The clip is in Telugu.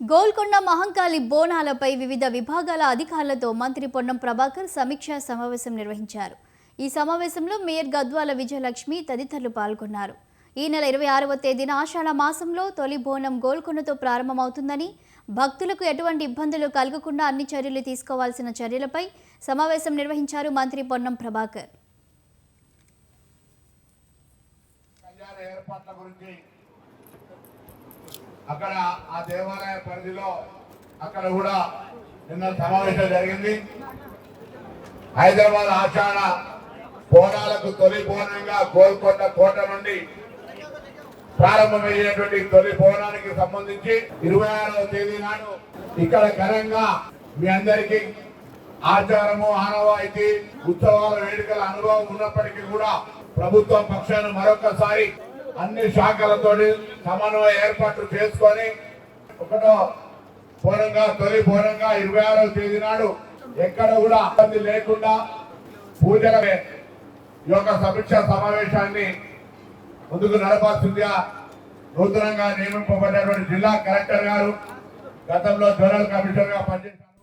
గోల్కొండ మహంకాళి బోనాలపై వివిధ విభాగాల అధికారులతో మంత్రి పొన్నం ప్రభాకర్ సమీక్షా సమావేశం నిర్వహించారు. ఈ సమావేశంలో మేయర్ గద్వాల విజయలక్ష్మి తదితరులు పాల్గొన్నారు. ఈ నెల ఇరవై ఆరవ తేదీన ఆషాఢ మాసంలో తొలి బోనం గోల్కొండతో ప్రారంభమవుతుందని భక్తులకు ఎటువంటి ఇబ్బందులు కలగకుండా అన్ని చర్యలు తీసుకోవాల్సిన చర్యలపై సమావేశం నిర్వహించారు మంత్రి పొన్నం ప్రభాకర్. ఏర్పాట్ల గురించి అక్కడ ఆ దేవాలయ పరిధిలో అక్కడ కూడా నిన్న సమావేశం జరిగింది. హైదరాబాద్ ఆచార బోనాలకు తొలి బోనంగా గోల్కొండ కోట నుండి ప్రారంభమయ్యేటువంటి తొలి బోనానికి సంబంధించి ఇరవై ఆరవ తేదీ నాడు ఇక్కడ ఘనంగా మీ అందరికీ ఆచారము ఆనవాయితీ ఉత్సవాల వేడుకల అనుభవం ఉన్నప్పటికీ కూడా ప్రభుత్వం పక్షాన మరొకసారి అన్ని శాఖలతో సమన్వయ ఏర్పాట్లు చేసుకొని ఒకటో పూరంగా తొలి పూరంగా ఇరవై ఆరో తేదీ నాడు ఎక్కడ కూడా ఇబ్బంది లేకుండా పూజల యొక్క సమీక్ష సమావేశాన్ని ముందుకు నడపాల్సిందిగా నూతనంగా నియమింపబడినటువంటి జిల్లా కలెక్టర్ గారు గతంలో జనరల్ కమిషనర్గా పనిచేశారు